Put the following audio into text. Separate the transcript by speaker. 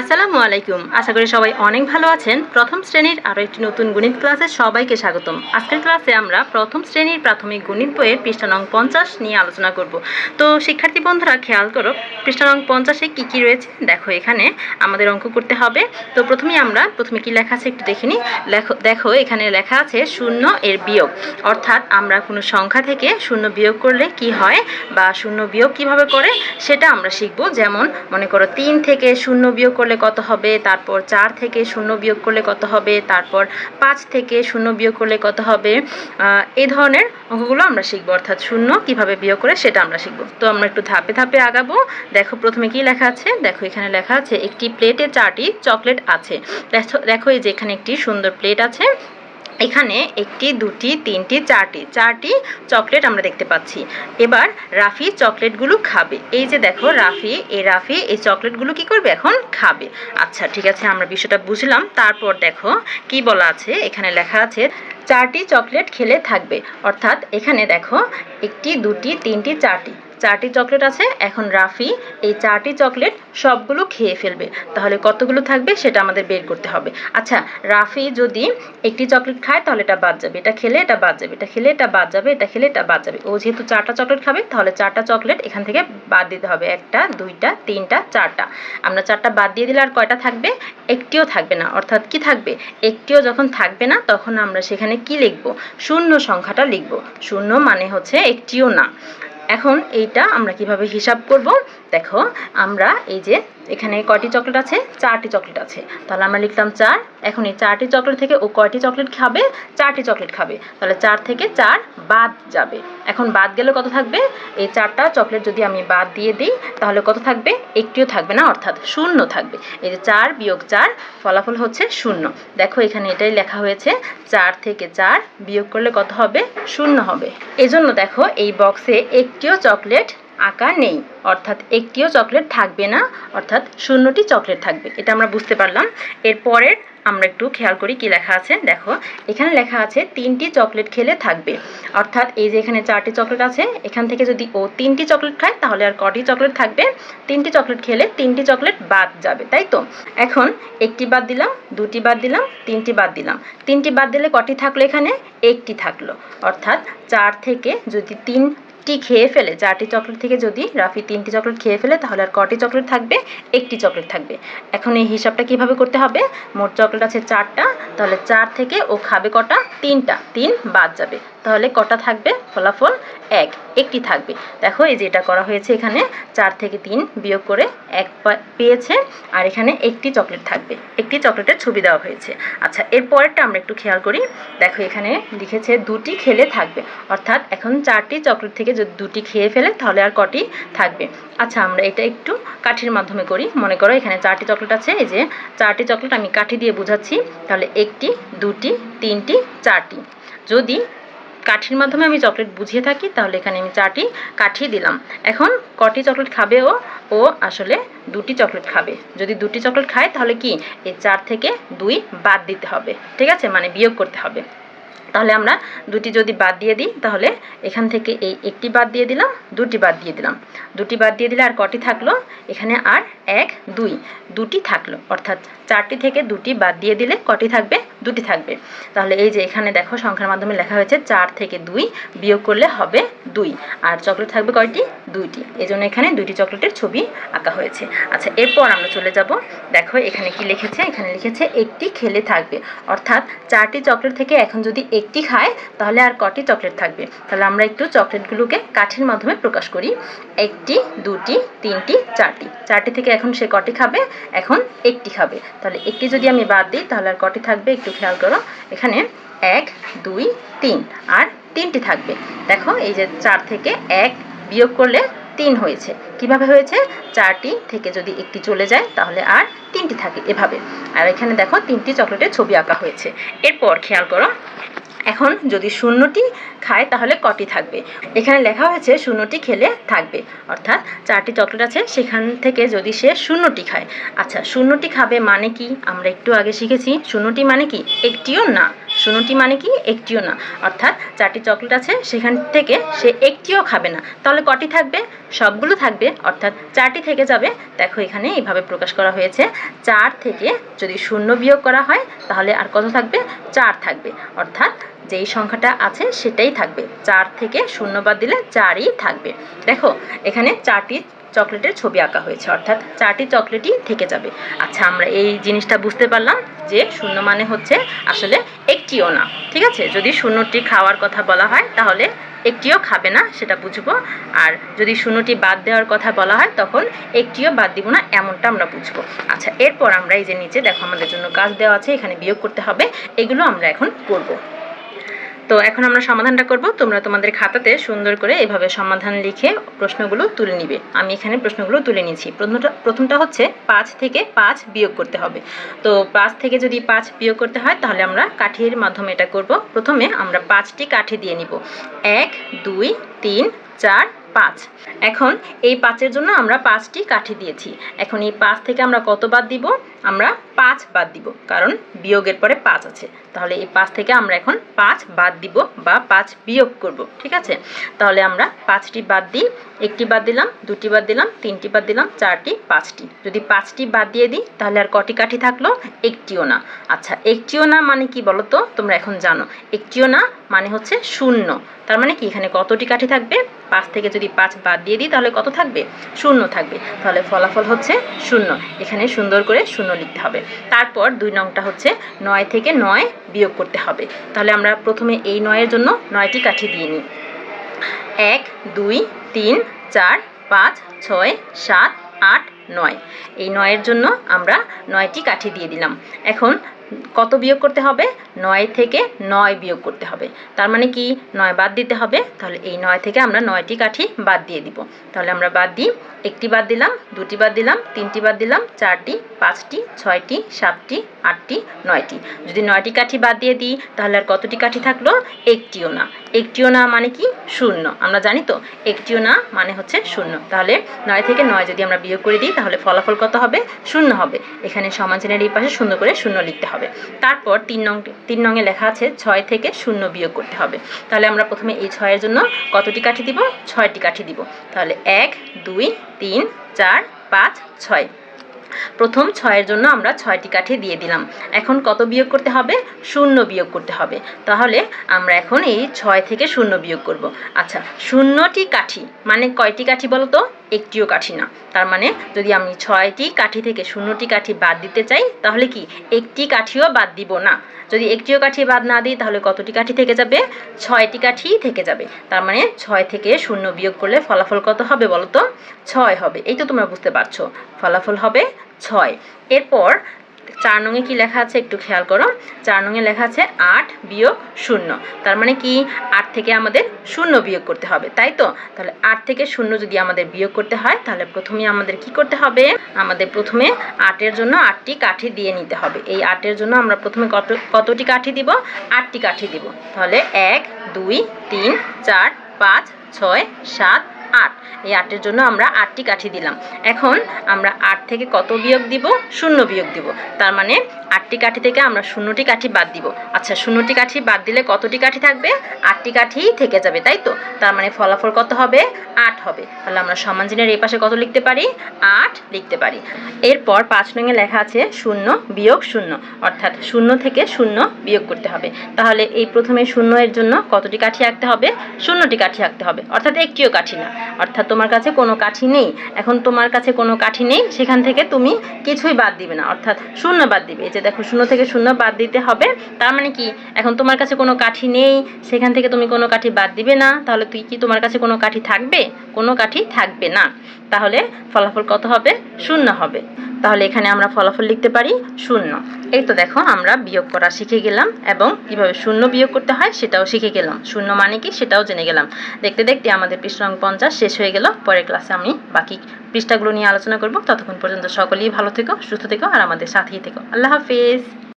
Speaker 1: আসসালামু আলাইকুম আশা করি সবাই অনেক ভালো আছেন প্রথম শ্রেণীর আরও একটি নতুন গণিত ক্লাসে সবাইকে স্বাগতম আজকের ক্লাসে আমরা প্রথম শ্রেণীর প্রাথমিক গণিত বইয়ের পৃষ্ঠা পঞ্চাশ নিয়ে আলোচনা করব তো শিক্ষার্থী বন্ধুরা খেয়াল করো পৃষ্ঠা পঞ্চাশে কী কী রয়েছে দেখো এখানে আমাদের অঙ্ক করতে হবে তো প্রথমেই আমরা প্রথমে কি লেখা আছে একটু দেখিনি লেখো দেখো এখানে লেখা আছে শূন্য এর বিয়োগ অর্থাৎ আমরা কোনো সংখ্যা থেকে শূন্য বিয়োগ করলে কি হয় বা শূন্য বিয়োগ কিভাবে করে সেটা আমরা শিখব যেমন মনে করো তিন থেকে শূন্য বিয়োগ করলে কত হবে তারপর চার থেকে শূন্য বিয়োগ করলে কত হবে তারপর পাঁচ থেকে শূন্য বিয়োগ করলে কত হবে এই ধরনের অঙ্কগুলো আমরা শিখবো অর্থাৎ শূন্য কিভাবে বিয়োগ করে সেটা আমরা শিখবো তো আমরা একটু ধাপে ধাপে আগাবো দেখো প্রথমে কি লেখা আছে দেখো এখানে লেখা আছে একটি প্লেটে চারটি চকলেট আছে দেখো দেখো এই যে এখানে একটি সুন্দর প্লেট আছে এখানে একটি দুটি তিনটি চারটি চারটি চকলেট আমরা দেখতে পাচ্ছি এবার রাফি চকলেটগুলো খাবে এই যে দেখো রাফি এই রাফি এই চকলেটগুলো কি করবে এখন খাবে আচ্ছা ঠিক আছে আমরা বিষয়টা বুঝলাম তারপর দেখো কি বলা আছে এখানে লেখা আছে চারটি চকলেট খেলে থাকবে অর্থাৎ এখানে দেখো একটি দুটি তিনটি চারটি চারটি চকলেট আছে এখন রাফি এই চারটি চকলেট সবগুলো খেয়ে ফেলবে তাহলে কতগুলো থাকবে সেটা আমাদের বের করতে হবে আচ্ছা রাফি যদি একটি চকলেট খায় তাহলে এটা বাদ যাবে এটা খেলে এটা বাদ যাবে এটা খেলে এটা বাদ যাবে এটা খেলে এটা বাদ যাবে ও যেহেতু চারটা চকলেট খাবে তাহলে চারটা চকলেট এখান থেকে বাদ দিতে হবে একটা দুইটা তিনটা চারটা আমরা চারটা বাদ দিয়ে দিলে আর কয়টা থাকবে একটিও থাকবে না অর্থাৎ কি থাকবে একটিও যখন থাকবে না তখন আমরা সেখানে কি লিখব শূন্য সংখ্যাটা লিখব শূন্য মানে হচ্ছে একটিও না এখন এইটা আমরা কিভাবে হিসাব করব দেখো আমরা এই যে এখানে কয়টি চকলেট আছে চারটি চকলেট আছে তাহলে আমরা লিখলাম চার এখন এই চারটি চকলেট থেকে ও কয়টি চকলেট খাবে চারটি চকলেট খাবে তাহলে চার থেকে চার বাদ যাবে এখন বাদ গেলে কত থাকবে এই চারটা চকলেট যদি আমি বাদ দিয়ে দিই তাহলে কত থাকবে একটিও থাকবে না অর্থাৎ শূন্য থাকবে এই যে চার বিয়োগ চার ফলাফল হচ্ছে শূন্য দেখো এখানে এটাই লেখা হয়েছে চার থেকে চার বিয়োগ করলে কত হবে শূন্য হবে এজন্য দেখো এই বক্সে একটিও চকলেট আঁকা নেই অর্থাৎ একটিও চকলেট থাকবে না অর্থাৎ শূন্যটি চকলেট থাকবে এটা আমরা বুঝতে পারলাম এরপরের আমরা একটু খেয়াল করি কি লেখা আছে দেখো এখানে লেখা আছে তিনটি চকলেট খেলে থাকবে অর্থাৎ এই যে এখানে চারটি চকলেট আছে এখান থেকে যদি ও তিনটি চকলেট খায় তাহলে আর কটি চকলেট থাকবে তিনটি চকলেট খেলে তিনটি চকলেট বাদ যাবে তাই তো এখন একটি বাদ দিলাম দুটি বাদ দিলাম তিনটি বাদ দিলাম তিনটি বাদ দিলে কটি থাকলো এখানে একটি থাকলো অর্থাৎ চার থেকে যদি তিন একটি খেয়ে ফেলে চারটি চকলেট থেকে যদি রাফি তিনটি চকলেট খেয়ে ফেলে তাহলে আর কটি চকলেট থাকবে একটি চকলেট থাকবে এখন এই হিসাবটা কিভাবে করতে হবে মোট চকলেট আছে চারটা তাহলে চার থেকে ও খাবে কটা তিনটা তিন বাদ যাবে তাহলে কটা থাকবে ফলাফল এক একটি থাকবে দেখো এই যে এটা করা হয়েছে এখানে চার থেকে তিন বিয়োগ করে এক পেয়েছে আর এখানে একটি চকলেট থাকবে একটি চকলেটের ছবি দেওয়া হয়েছে আচ্ছা এর পরেরটা আমরা একটু খেয়াল করি দেখো এখানে লিখেছে দুটি খেলে থাকবে অর্থাৎ এখন চারটি চকলেট থেকে যদি দুটি খেয়ে ফেলে তাহলে আর কটি থাকবে আচ্ছা আমরা এটা একটু কাঠির মাধ্যমে করি মনে করো এখানে চারটি চকলেট আছে এই যে চারটি চকলেট আমি কাঠি দিয়ে বোঝাচ্ছি তাহলে একটি দুটি তিনটি চারটি যদি কাঠির মাধ্যমে আমি চকলেট বুঝিয়ে থাকি তাহলে এখানে আমি চারটি কাঠি দিলাম এখন কটি চকলেট খাবে ও ও আসলে দুটি চকলেট খাবে যদি দুটি চকলেট খায় তাহলে কি এই চার থেকে দুই বাদ দিতে হবে ঠিক আছে মানে বিয়োগ করতে হবে তাহলে আমরা দুটি যদি বাদ দিয়ে দিই তাহলে এখান থেকে এই একটি বাদ দিয়ে দিলাম দুটি বাদ দিয়ে দিলাম দুটি বাদ দিয়ে দিলে আর কটি থাকলো এখানে আর এক দুই দুটি থাকলো অর্থাৎ চারটি থেকে দুটি বাদ দিয়ে দিলে কটি থাকবে দুটি থাকবে তাহলে এই যে এখানে দেখো সংখ্যার মাধ্যমে লেখা হয়েছে চার থেকে দুই বিয়োগ করলে হবে দুই আর চকলেট থাকবে কয়টি দুইটি এজন্য এখানে দুইটি চকলেটের ছবি আঁকা হয়েছে আচ্ছা এরপর আমরা চলে যাব দেখো এখানে কি লিখেছে এখানে লিখেছে একটি খেলে থাকবে অর্থাৎ চারটি চকলেট থেকে এখন যদি একটি খায় তাহলে আর কটি চকলেট থাকবে তাহলে আমরা একটু চকলেটগুলোকে কাঠের মাধ্যমে প্রকাশ করি একটি দুটি তিনটি চারটি চারটি থেকে এখন সে কটি খাবে এখন একটি খাবে তাহলে একটি যদি আমি বাদ দিই তাহলে আর কটি থাকবে একটু খেয়াল করো এখানে এক দুই তিন আর তিনটি থাকবে দেখো এই যে চার থেকে এক বিয়োগ করলে তিন হয়েছে কিভাবে হয়েছে চারটি থেকে যদি একটি চলে যায় তাহলে আর তিনটি থাকে এভাবে আর এখানে দেখো তিনটি চকলেটের ছবি আঁকা হয়েছে এরপর খেয়াল করো এখন যদি শূন্যটি খায় তাহলে কটি থাকবে এখানে লেখা হয়েছে শূন্যটি খেলে থাকবে অর্থাৎ চারটি চকলেট আছে সেখান থেকে যদি সে শূন্যটি খায় আচ্ছা শূন্যটি খাবে মানে কি আমরা একটু আগে শিখেছি শূন্যটি মানে কি একটিও না শূন্যটি মানে কি একটিও না অর্থাৎ চারটি চকলেট আছে সেখান থেকে সে একটিও খাবে না তাহলে কটি থাকবে সবগুলো থাকবে অর্থাৎ চারটি থেকে যাবে দেখো এখানে এইভাবে প্রকাশ করা হয়েছে চার থেকে যদি শূন্য বিয়োগ করা হয় তাহলে আর কত থাকবে চার থাকবে অর্থাৎ যেই সংখ্যাটা আছে সেটাই থাকবে চার থেকে শূন্য বাদ দিলে চারই থাকবে দেখো এখানে চারটি চকলেটের ছবি আঁকা হয়েছে অর্থাৎ চারটি চকলেটই থেকে যাবে আচ্ছা আমরা এই জিনিসটা বুঝতে পারলাম যে শূন্য মানে হচ্ছে আসলে একটিও না ঠিক আছে যদি শূন্যটি খাওয়ার কথা বলা হয় তাহলে একটিও খাবে না সেটা বুঝবো আর যদি শূন্যটি বাদ দেওয়ার কথা বলা হয় তখন একটিও বাদ দিব না এমনটা আমরা বুঝবো আচ্ছা এরপর আমরা এই যে নিচে দেখো আমাদের জন্য কাজ দেওয়া আছে এখানে বিয়োগ করতে হবে এগুলো আমরা এখন করবো তো এখন আমরা সমাধানটা করব তোমরা তোমাদের খাতাতে সুন্দর করে এভাবে সমাধান লিখে প্রশ্নগুলো তুলে নিবে আমি এখানে প্রশ্নগুলো তুলে নিয়েছি প্রথমটা প্রথমটা হচ্ছে পাঁচ থেকে পাঁচ বিয়োগ করতে হবে তো পাঁচ থেকে যদি পাঁচ বিয়োগ করতে হয় তাহলে আমরা কাঠির মাধ্যমে এটা করব প্রথমে আমরা পাঁচটি কাঠি দিয়ে নিব এক দুই তিন চার পাঁচ এখন এই পাঁচের জন্য আমরা পাঁচটি কাঠি দিয়েছি এখন এই পাঁচ থেকে আমরা কত বাদ দিব আমরা পাঁচ বাদ দিব কারণ বিয়োগের পরে পাঁচ আছে তাহলে এই পাঁচ থেকে আমরা এখন পাঁচ বাদ দিব বা পাঁচ বিয়োগ করব ঠিক আছে তাহলে আমরা পাঁচটি বাদ দিই একটি বাদ দিলাম দুটি বাদ দিলাম তিনটি বাদ দিলাম চারটি পাঁচটি যদি পাঁচটি বাদ দিয়ে দিই তাহলে আর কটি কাঠি থাকলো একটিও না আচ্ছা একটিও না মানে কি বলো তো তোমরা এখন জানো একটিও না মানে হচ্ছে শূন্য তার মানে কি এখানে কতটি কাঠি থাকবে পাঁচ থেকে যদি পাঁচ বাদ দিয়ে দিই তাহলে কত থাকবে শূন্য থাকবে তাহলে ফলাফল হচ্ছে শূন্য এখানে সুন্দর করে শূন্য লিখতে হবে তারপর দুই নংটা হচ্ছে নয় থেকে নয় বিয়োগ করতে হবে তাহলে আমরা প্রথমে এই নয়ের জন্য নয়টি কাঠি দিয়ে নিই এক দুই তিন চার পাঁচ ছয় সাত আট নয় এই নয়ের জন্য আমরা নয়টি কাঠি দিয়ে দিলাম এখন কত বিয়োগ করতে হবে নয় থেকে নয় বিয়োগ করতে হবে তার মানে কি নয় বাদ দিতে হবে তাহলে এই নয় থেকে আমরা নয়টি কাঠি বাদ দিয়ে দিব তাহলে আমরা বাদ দিই একটি বাদ দিলাম দুটি বাদ দিলাম তিনটি বাদ দিলাম চারটি পাঁচটি ছয়টি সাতটি আটটি নয়টি যদি নয়টি কাঠি বাদ দিয়ে দিই তাহলে আর কতটি কাঠি থাকলো একটিও না একটিও না মানে কি শূন্য আমরা জানি তো একটিও না মানে হচ্ছে শূন্য তাহলে নয় থেকে নয় যদি আমরা বিয়োগ করে দিই তাহলে ফলাফল কত হবে শূন্য হবে এখানে সমান চিহ্নের এই পাশে শূন্য করে শূন্য লিখতে হবে তারপর তিন নং তিন নঙে লেখা আছে ছয় থেকে শূন্য বিয়োগ করতে হবে তাহলে আমরা প্রথমে এই ছয়ের জন্য কতটি কাঠি দিব ছয়টি কাঠি দিব তাহলে এক দুই তিন চার পাঁচ ছয় প্রথম ছয়ের জন্য আমরা ছয়টি কাঠি দিয়ে দিলাম এখন কত বিয়োগ করতে হবে শূন্য বিয়োগ করতে হবে তাহলে আমরা এখন এই ছয় থেকে শূন্য বিয়োগ করব আচ্ছা শূন্যটি কাঠি মানে কয়টি কাঠি বলো তো একটিও কাঠি না তার মানে যদি আমি ছয়টি কাঠি থেকে শূন্যটি কাঠি বাদ দিতে চাই তাহলে কি একটি কাঠিও বাদ দিব না যদি একটিও কাঠি বাদ না দিই তাহলে কতটি কাঠি থেকে যাবে ছয়টি কাঠি থেকে যাবে তার মানে ছয় থেকে শূন্য বিয়োগ করলে ফলাফল কত হবে বলতো ছয় হবে এই তো তোমরা বুঝতে পারছো ফলাফল হবে ছয় এরপর চার নঙে কী লেখা আছে একটু খেয়াল করো চার নঙে লেখা আছে আট বিয়োগ শূন্য তার মানে কি আট থেকে আমাদের শূন্য বিয়োগ করতে হবে তাই তো তাহলে আট থেকে শূন্য যদি আমাদের বিয়োগ করতে হয় তাহলে প্রথমে আমাদের কি করতে হবে আমাদের প্রথমে আটের জন্য আটটি কাঠি দিয়ে নিতে হবে এই আটের জন্য আমরা প্রথমে কত কতটি কাঠি দিব আটটি কাঠি দিব তাহলে এক দুই তিন চার পাঁচ ছয় সাত আট এই আটের জন্য আমরা আটটি কাঠি দিলাম এখন আমরা আট থেকে কত বিয়োগ দিব শূন্য বিয়োগ দিব তার মানে আটটি কাঠি থেকে আমরা শূন্যটি কাঠি বাদ দিব আচ্ছা শূন্যটি কাঠি বাদ দিলে কতটি কাঠি থাকবে আটটি কাঠি থেকে যাবে তাই তো তার মানে ফলাফল কত হবে আট হবে তাহলে আমরা সমান চিহ্নের এই পাশে কত লিখতে পারি আট লিখতে পারি এরপর পাঁচ নঙে লেখা আছে শূন্য বিয়োগ শূন্য অর্থাৎ শূন্য থেকে শূন্য বিয়োগ করতে হবে তাহলে এই প্রথমে শূন্য এর জন্য কতটি কাঠি আঁকতে হবে শূন্যটি কাঠি আঁকতে হবে অর্থাৎ একটিও কাঠি না অর্থাৎ তোমার কাছে কোনো কাঠি নেই এখন তোমার কাছে কোনো কাঠি নেই সেখান থেকে তুমি কিছুই বাদ দিবে না অর্থাৎ শূন্য বাদ দিবে যে দেখো শূন্য থেকে শূন্য বাদ দিতে হবে তার মানে কি এখন তোমার কাছে কোনো কাঠি নেই সেখান থেকে তুমি কোনো কাঠি বাদ দিবে না তাহলে তুই কি তোমার কাছে কোনো কাঠি থাকবে কোনো কাঠি থাকবে না তাহলে ফলাফল কত হবে শূন্য হবে তাহলে এখানে আমরা ফলাফল লিখতে পারি শূন্য এই তো দেখো আমরা বিয়োগ করা শিখে গেলাম এবং কীভাবে শূন্য বিয়োগ করতে হয় সেটাও শিখে গেলাম শূন্য মানে কি সেটাও জেনে গেলাম দেখতে দেখতে আমাদের পৃষ্ঠা পঞ্চাশ শেষ হয়ে গেল পরের ক্লাসে আমি বাকি পৃষ্ঠাগুলো নিয়ে আলোচনা করব ততক্ষণ পর্যন্ত সকলেই ভালো থেকো সুস্থ থেকো আর আমাদের সাথেই থেকো আল্লাহ হাফিজ